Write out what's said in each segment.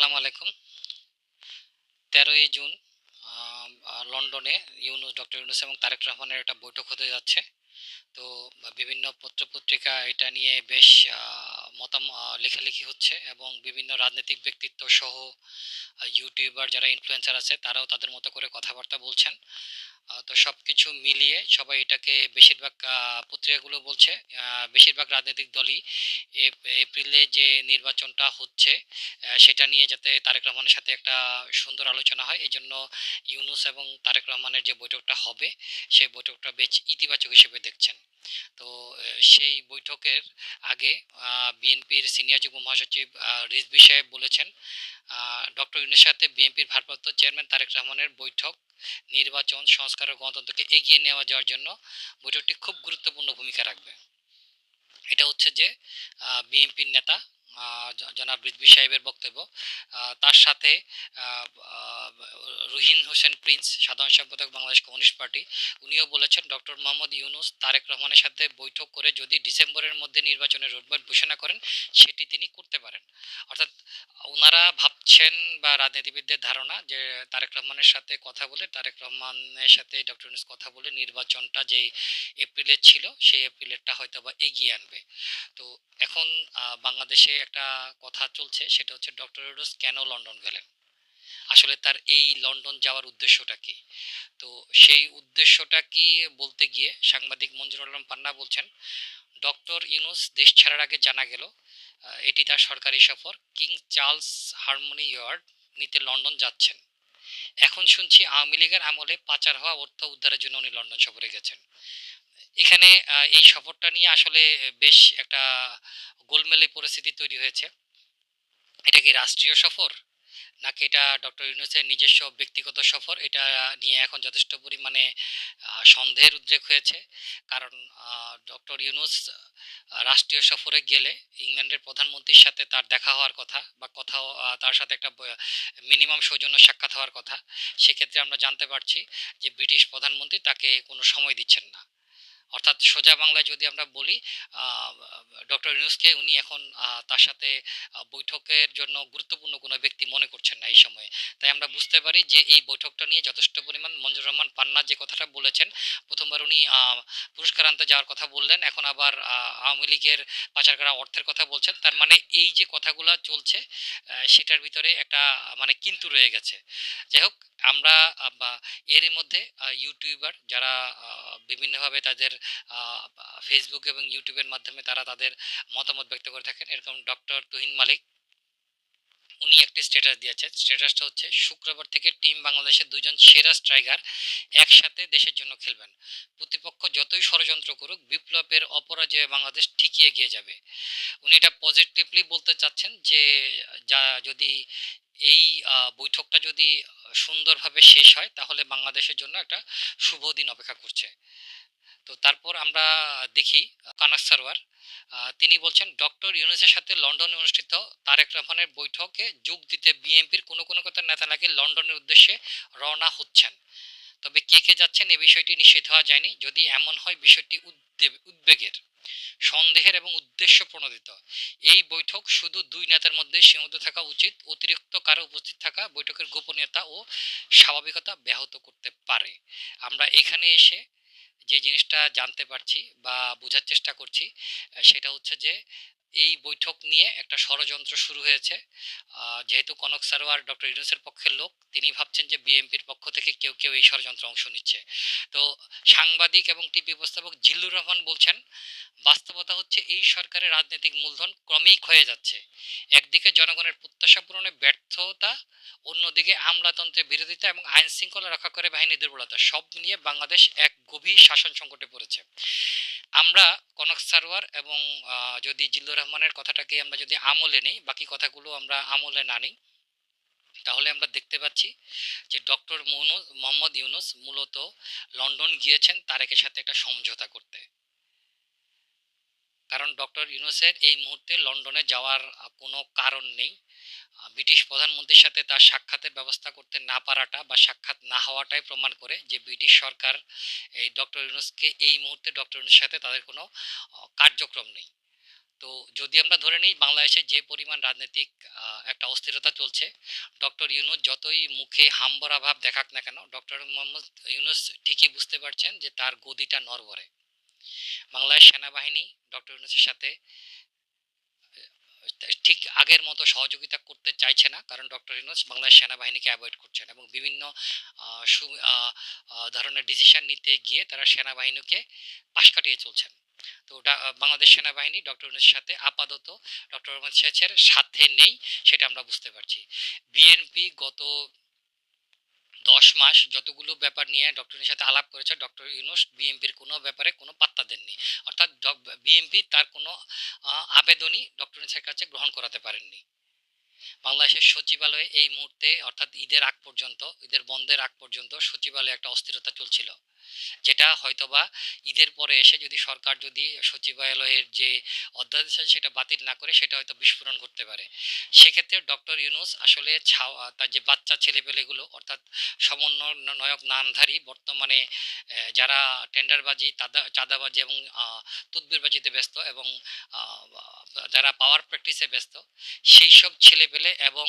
আসসালামু আলাইকুম। তেরোই জুন লন্ডনে ইউনুস, ডক্টর ইউনুস এবং তারেক রহমানের একটা বৈঠক হতে যাচ্ছে। তো বিভিন্ন পত্রপত্রিকা এটা নিয়ে বেশ মতাম লেখালেখি হচ্ছে এবং বিভিন্ন রাজনৈতিক ব্যক্তিত্ব সহ ইউটিউবার যারা ইনফ্লুয়েন্সার আছে তারাও তাদের মতো করে কথাবার্তা বলছেন। তো সব কিছু মিলিয়ে সবাই এটাকে বেশিরভাগ পত্রিকাগুলো বলছে বেশিরভাগ রাজনৈতিক দলই এপ- এপ্রিলে যে নির্বাচনটা হচ্ছে সেটা নিয়ে যাতে তারেক রহমানের সাথে একটা সুন্দর আলোচনা হয় এই জন্য ইউনুস এবং তারেক রহমানের যে বৈঠকটা হবে সেই বৈঠকটা বেশ ইতিবাচক হিসেবে আহ, সেই বৈঠকের আগে বিএনপির সিনিয়র যুগ্ম মহাসচিব রিজবি সাহেব বলেছেন ডক্টর ইউনের সাথে বিএনপির ভারপ্রাপ্ত চেয়ারম্যান তারেক রহমানের বৈঠক, নির্বাচন, সংস্কার ও গণতন্ত্রকে এগিয়ে নেওয়া যাওয়ার জন্য বৈঠকটি খুব গুরুত্বপূর্ণ ভূমিকা রাখবে। এটা হচ্ছে যে বিএনপির নেতা জনাব রিজভী সাহেবের বক্তব্য। তার সাথে রুহিন হোসেন প্রিন্স, সাধারণ সম্পাদক বাংলাদেশ কমিউনিস্ট পার্টি, উনিও বলেছেন, ডক্টর মোহাম্মদ ইউনুস তারেক রহমানের সাথে বৈঠক করে যদি ডিসেম্বরের মধ্যে নির্বাচনের রোডম্যাপ ঘোষণা করেন, সেটি তিনি করতে পারেন। অর্থাৎ ওনারা ভাবছেন বা রাজনীতিবিদদের ধারণা যে তারেক রহমানের সাথে কথা বলে, তারেক রহমানের সাথে ডক্টর ইউনুস কথা বলে নির্বাচনটা যে এপ্রিলের ছিল, সেই এপ্রিলেরটা হয়তো বা এগিয়ে আনবে। তো এখন বাংলাদেশে একটা কথা চলছে, সেটা হচ্ছে ডক্টর ইউনুস কেন লন্ডন গেলেন? আসলে তার এই লন্ডন যাওয়ার উদ্দেশ্যটা কি? তো সেই উদ্দেশ্যটা কি বলতে গিয়ে সাংবাদিক মঞ্জুর আলম পান্না বলছেন ডক্টর ইউনুস দেশ ছাড়ার আগে জানা গেল এটি তার সরকারি সফর। কিং চার্লস হারমোনি ইয়ার্ড নিতে লন্ডন যাচ্ছেন। এখন শুনছি আওয়ামী লীগের আমলে পাচার হওয়া অর্থ উদ্ধারের জন্য উনি লন্ডন সফরে গেছেন। এখানে এই সফরটা নিয়ে আসলে বেশ একটা গোলমেলে পরিস্থিতি তৈরি হয়েছে। এটা কি রাষ্ট্রীয় সফর? নাকি এটা ডক্টর ইউনুসের নিজস্ব ব্যক্তিগত সফর? এটা নিয়ে এখন যথেষ্ট পরিমাণে সন্দেহের উদ্রেক হয়েছে। কারণ ডক্টর ইউনুস রাষ্ট্রীয় সফরে গেলে ইংল্যান্ডের প্রধানমন্ত্রীর সাথে তার দেখা হওয়ার কথা বা কথা তার সাথে একটা মিনিমাম সৌজন্য সাক্ষাৎ হওয়ার কথা। সেক্ষেত্রে আমরা জানতে পারছি যে ব্রিটিশ প্রধানমন্ত্রী তাকে কোনো সময় দিচ্ছেন না। অর্থাৎ সোজা বাংলায় যদি আমরা বলি ডক্টর ইউনুসকে উনি এখন তার সাথে বৈঠকের জন্য গুরুত্বপূর্ণ কোনো ব্যক্তি মনে করছেন না এই সময়ে। তাই আমরা বুঝতে পারি যে এই বৈঠকটা নিয়ে যথেষ্ট পরিমাণ মঞ্জুর রহমান পান্না যে কথাটা বলেছেন, প্রথমবার উনি পুরস্কার আনতে যাওয়ার কথা বললেন, এখন আবার আওয়ামী লীগের পাচার করা অর্থের কথা বলছেন। তার মানে এই যে কথাগুলো চলছে সেটার ভিতরে একটা মানে কিন্তু রয়ে গেছে। যাই হোক, আমরা এরই মধ্যে ইউটিউবার যারা বিভিন্নভাবে তাদের ফেসবুক এবং ইউটিউবের মাধ্যমে তারা তাদের মতামত ব্যক্ত করে থাকেন। এরকম ডক্টর তুহিন মালিক, উনি একটি স্ট্যাটাস দিয়েছেন স্ট্যাটাসটা হচ্ছে, শুক্রবার থেকে টিম বাংলাদেশের দুজন সেরা স্ট্রাইকার একসাথে দেশের জন্য খেলবেন। প্রতিপক্ষ যতই ষড়যন্ত্র করুক, বিপ্লবের অপরাজয়ে বাংলাদেশ ঠিকই এগিয়ে যাবে। উনি এটা পজিটিভলি বলতে চাচ্ছেন যে, যা যদি এই বৈঠকটা যদি সুন্দরভাবে শেষ হয়, তাহলে বাংলাদেশের জন্য একটা শুভ দিন অপেক্ষা করছে। তো তারপর আমরা দেখি কানাক সারওয়ার তিনি বলছেন, ডক্টর ইউনুসের সাথে লন্ডনে অনুষ্ঠিত তারেক রহমানের বৈঠকে যোগ দিতে বিএনপির কোনো কোনো কথা নেতা নাকি লন্ডনের উদ্দেশ্যে রওনা হচ্ছেন। তবে কে কে যাচ্ছেন এই বিষয়টি নিশ্চিত হওয়া যায়নি। যদি এমন হয়, বিষয়টি উদ্বে- উদ্বেগের। সন্দেহের এবং উদ্দেশ্য প্রণোদিত। এই বৈঠক শুধু দুই নেতার মধ্যে সীমিত থাকা উচিত, অতিরিক্ত কারও উপস্থিত থাকা বৈঠকের গোপনীয়তা ও স্বাভাবিকতা ব্যাহত করতে পারে। আমরা এখানে এসে যে জিনিসটা জানতে পারছি বা বোঝার চেষ্টা করছি, সেটা হচ্ছে যে এই বৈঠক নিয়ে একটা ষড়যন্ত্র শুরু হয়েছে। যেহেতু কনক সারোয়ার ডক্টর ইউনুসের পক্ষের লোক, তিনি ভাবছেন যে বিএনপির পক্ষ থেকে কেউ কেউ এই ষড়যন্ত্রে অংশ নিচ্ছে। তো সাংবাদিক এবং টিভি উপস্থাপক জিল্লুর রহমান বলছেন, বাস্তবতা হচ্ছে এই সরকারের রাজনৈতিক মূলধন ক্রমেই ক্ষয়ে যাচ্ছে। একদিকে জনগণের প্রত্যাশা পূরণে ব্যর্থতা, অন্যদিকে আমলাতন্ত্রের বিরোধিতা এবং আইন শৃঙ্খলা রক্ষা করে বাহিনীর দুর্বলতা, সব নিয়ে বাংলাদেশ এক গভীর শাসন সংকটে পড়েছে। আমরা কনক সারোয়ার এবং যদি জিল্লুর রহমানের কথাটাকে আমরা যদি আমলে নিই, বাকি কথাগুলো আমরা আমলে না নিই, তাহলে আমরা দেখতে পাচ্ছি যে ডক্টর মোহাম্মদ ইউনুস মূলত লন্ডন গিয়েছেন তারেকের সাথে একটা সমঝোতা করতে। কারণ ডক্টর ইউনুসের এই মুহূর্তে লন্ডনে যাওয়ার কোনো কারণ নেই। ব্রিটিশ প্রধানমন্ত্রীর সাথে তার সাক্ষাতের ব্যবস্থা করতে না পারাটা বা সাক্ষাৎ না হওয়াটাই প্রমাণ করে যে ব্রিটিশ সরকার এই ডক্টর ইউনুসকে এই মুহূর্তে ডক্টর ইউনুসের সাথে তাদের কোনো কার্যক্রম নেই। তো যদি আমরা ধরে নিই বাংলাদেশে যে পরিমাণ রাজনৈতিক একটা অস্থিরতা চলছে, ডক্টর ইউনুস যতই মুখে হাম্বরা ভাব দেখাক না কেন, ডক্টর মোহাম্মদ ইউনুস ঠিকই বুঝতে পারছেন যে তার গদিটা নরবরে বাংলাদেশ সেনাবাহিনী ডক্টর ইউনুসের সাথে ঠিক আগের মতো সহযোগিতা করতে চাইছে না, কারণ ডক্টর ইউনুস বাংলাদেশ সেনাবাহিনীকে অ্যাভয়েড করছেন এবং বিভিন্ন ধরনের ডিসিশন নিতে গিয়ে তারা সেনাবাহিনীকে পাশ কাটিয়ে চলছেন। তো ওটা বাংলাদেশ সেনাবাহিনী ডক্টর ইউনুসের সাথে আপাতত ডক্টর ইউনুসের সাথে নেই, সেটা আমরা বুঝতে পারছি। বিএনপি গত দশ মাস যতগুলো ব্যাপার নিয়ে ডক্টর ডক্টরের সাথে আলাপ করেছে, ডক্টর ইউনুস বিএনপির কোনো ব্যাপারে কোনো পাত্তা দেননি। অর্থাৎ বিএনপি তার কোনো আবেদনই ইউনুসের কাছে গ্রহণ করাতে পারেননি। বাংলাদেশের সচিবালয়ে এই মুহূর্তে, অর্থাৎ ঈদের আগ পর্যন্ত, ঈদের বন্ধের আগ পর্যন্ত সচিবালয়ে একটা অস্থিরতা চলছিল। যেটা হয়তোবা ঈদের পরে এসে যদি সরকার যদি সচিবালয়ের যে অধ্যাদেশ আছে সেটা বাতিল না করে সেটা হয়তো বিস্ফোরণ ঘটতে পারে। সেক্ষেত্রে ডক্টর ইউনুস আসলে ছাওয়া তার যে বাচ্চা ছেলেপেলেগুলো, অর্থাৎ সমন্বয়ক নামধারী বর্তমানে যারা টেন্ডারবাজি, তাদা চাঁদাবাজি এবং তদবিরবাজিতে ব্যস্ত এবং যারা পাওয়ার প্র্যাকটিসে ব্যস্ত সেই সব ছেলেপেলে এবং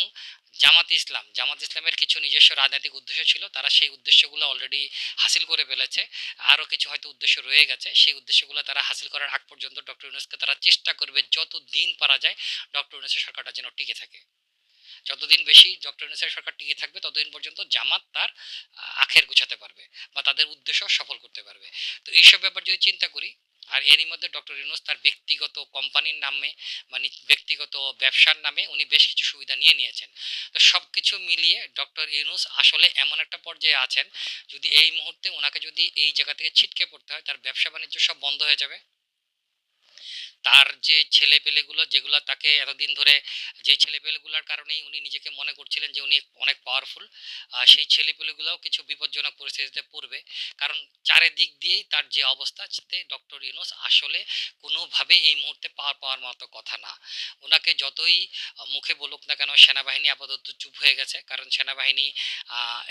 জামাত ইসলাম জামাত ইসলামের কিছু নিজস্ব রাজনৈতিক উদ্দেশ্য ছিল, তারা সেই উদ্দেশ্যগুলো অলরেডি হাসিল করে ফেলেছে। আরও কিছু হয়তো উদ্দেশ্য রয়ে গেছে। সেই উদ্দেশ্যগুলো তারা হাসিল করার আগ পর্যন্ত ডক্টর ইউনুসকে তারা চেষ্টা করবে যত দিন পারা যায় ডক্টর ইউনুসের সরকারটা যেন টিকে থাকে। যতদিন বেশি ডক্টর ইউনুসের সরকার টিকে থাকবে, ততদিন পর্যন্ত জামাত তার আখের গুছাতে পারবে বা তাদের উদ্দেশ্য সফল করতে পারবে। তো এইসব ব্যাপার যদি চিন্তা করি আর এরই মধ্যে ডক্টর ইউনুস তার ব্যক্তিগত কোম্পানির নামে মানে ব্যক্তিগত ব্যবসার নামে উনি বেশ কিছু সুবিধা নিয়ে নিয়েছেন। তো সব কিছু মিলিয়ে ডক্টর ইউনুস আসলে এমন একটা পর্যায়ে আছেন, যদি এই মুহূর্তে ওনাকে যদি এই জায়গা থেকে ছিটকে পড়তে হয়, তার ব্যবসা বাণিজ্য সব বন্ধ হয়ে যাবে? তার যে ছেলে পেলেগুলো যেগুলো তাকে এতদিন ধরে, যে ছেলে পেলেগুলোর কারণেই উনি নিজেকে মনে করছিলেন যে উনি অনেক পাওয়ারফুল সেই ছেলে পেলেগুলোও কিছু বিপজ্জনক পরিস্থিতিতে পড়বে। কারণ চারিদিক দিয়েই তার যে অবস্থা তাতে ডক্টর ইউনুস আসলে কোনোভাবে এই মুহূর্তে পাওয়ার পাওয়ার মতো কথা না। ওনাকে যতই মুখে বলুক না কেন, সেনাবাহিনী আপাতত চুপ হয়ে গেছে। কারণ সেনাবাহিনী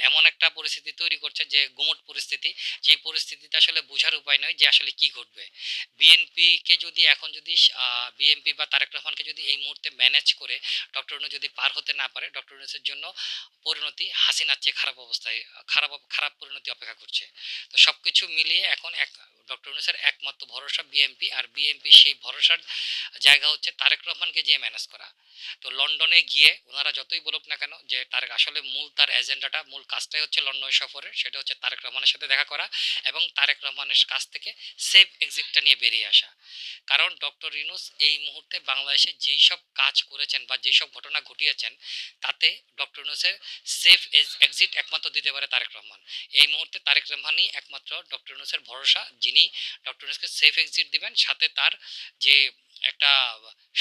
এমন একটা পরিস্থিতি তৈরি করছে যে গুমট পরিস্থিতি। যে পরিস্থিতিতে আসলে বোঝার উপায় নয় যে আসলে কি ঘটবে। বিএনপিকে যদি এখন যদি বিএনপি বা তারেক রহমানকে যদি এই মুহূর্তে ম্যানেজ করে ডক্টর ইউনুস যদি পার হতে না পারে ডক্টর ইউনুসের জন্য পরিণতি হাসিনার চেয়ে খারাপ অবস্থায়, খারাপ খারাপ পরিণতি অপেক্ষা করছে। তো সব কিছু মিলিয়ে এখন এক ডক্টর ইউনুসের একমাত্র ভরসা বিএনপি আর বিএনপি সেই ভরসার জায়গা হচ্ছে তারেক রহমানকে যে ম্যানেজ করা। তো লন্ডনে গিয়ে ওনারা যতই বলুক না কেন যে তারেক, আসলে মূল তার এজেন্ডাটা, মূল কাজটাই হচ্ছে লন্ডন সফরের সেটা হচ্ছে তারেক রহমানের সাথে দেখা করা এবং তারেক রহমানের কাছ থেকে সেফ এক্সিটটা নিয়ে বেরিয়ে আসা। কারণ ডক্টর ইউনুস এই মুহূর্তে বাংলাদেশে যেই সব কাজ করেছেন বা যেই সব ঘটনা ঘটিয়েছেন, তাতে ডক্টর ইউনুসের সেফ এক্সিট একমাত্র দিতে পারে তারেক রহমান। এই মুহূর্তে তারেক রহমানই একমাত্র ডক্টর ইউনুসের ভরসা, যিনি ডক্টর ইউনুসকে সেফ এক্সিট দিবেন, সাথে তার যে একটা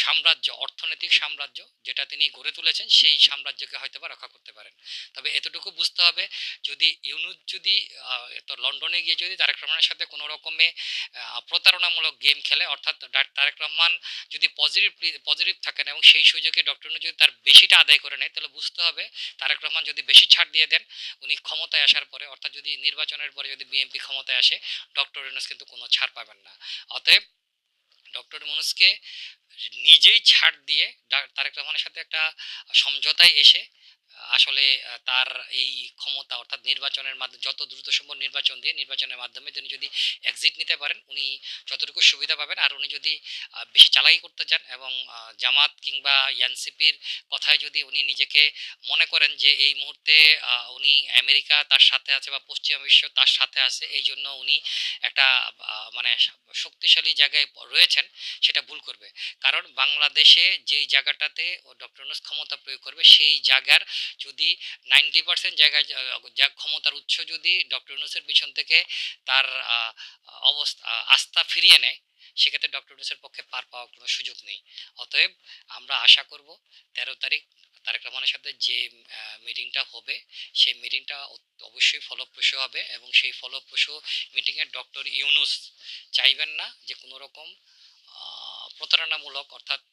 সাম্রাজ্য, অর্থনৈতিক সাম্রাজ্য যেটা তিনি গড়ে তুলেছেন, সেই সাম্রাজ্যকে হয়তো বা রক্ষা করতে পারেন। তবে এতটুকু বুঝতে হবে, যদি ইউনুস যদি তো লন্ডনে গিয়ে যদি তারেক রহমানের সাথে কোনো রকমে প্রতারণামূলক গেম খেলে, অর্থাৎ তারেক রহমান যদি পজিটিভ পজিটিভ থাকেন এবং সেই সুযোগে ডক্টর যদি তার বেশিটা আদায় করে নেয়, তাহলে বুঝতে হবে তারেক রহমান যদি বেশি ছাড় দিয়ে দেন, উনি ক্ষমতায় আসার পরে, অর্থাৎ যদি নির্বাচনের পরে যদি বিএনপি ক্ষমতায় আসে, ডক্টর কিন্তু কোনো ছাড় পাবেন না। অতএব ডক্টর মনুষকে নিজেই ছাড় দিয়ে তারেক রহমানের সাথে একটা সমঝোতায় এসে আসলে তার এই ক্ষমতা অর্থাৎ নির্বাচনের মাধ্যমে, যত দ্রুত সম্ভব নির্বাচন দিয়ে, নির্বাচনের মাধ্যমে তিনি যদি এক্সিট নিতে পারেন, উনি যতটুকু সুবিধা পাবেন। আর উনি যদি বেশি চালাকি করতে চান এবং জামাত কিংবা এনসিপির কথায় যদি উনি নিজেকে মনে করেন যে এই মুহূর্তে উনি আমেরিকা তার সাথে আছে বা পশ্চিমা বিশ্ব তার সাথে আছে, এই জন্য উনি একটা মানে শক্তিশালী জায়গায় রয়েছেন, সেটা ভুল করবে। কারণ বাংলাদেশে যেই জায়গাটাতে ডক্টর ক্ষমতা প্রয়োগ করবে, সেই জায়গার যদি নাইনটি পার্সেন্ট জায়গায় যা ক্ষমতার উৎস যদি ডক্টর ইউনূসের পিছন থেকে তার অবস্থা আস্থা ফিরিয়ে নেয়, সেক্ষেত্রে ডক্টর ইউনূসের পক্ষে পার পাওয়ার কোনো সুযোগ নেই। অতএব আমরা আশা করব তেরো তারিখ তারেক রহমানের সাথে যে মিটিংটা হবে, সেই মিটিংটা অবশ্যই ফলপ্রসূ হবে এবং সেই ফলপ্রসূ মিটিংয়ে ডক্টর ইউনুস চাইবেন না যে কোনো রকম প্রতারণামূলক অর্থাৎ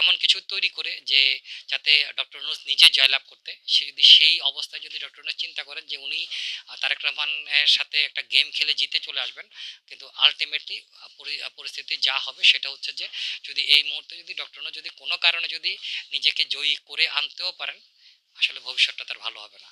এমন কিছু তৈরি করে যে, যাতে ডক্টর নুস নিজে জয়লাভ করতে। সে যদি সেই অবস্থায় যদি ডক্টর ইউনুস চিন্তা করেন যে, উনি তারেক রহমানের সাথে একটা গেম খেলে জিতে চলে আসবেন, কিন্তু আলটিমেটলি পরিস্থিতি যা হবে সেটা হচ্ছে যে, যদি এই মুহূর্তে যদি ডক্টর ইউনুস যদি কোনো কারণে যদি নিজেকে জয়ী করে আনতেও পারেন, আসলে ভবিষ্যৎটা তার ভালো হবে না।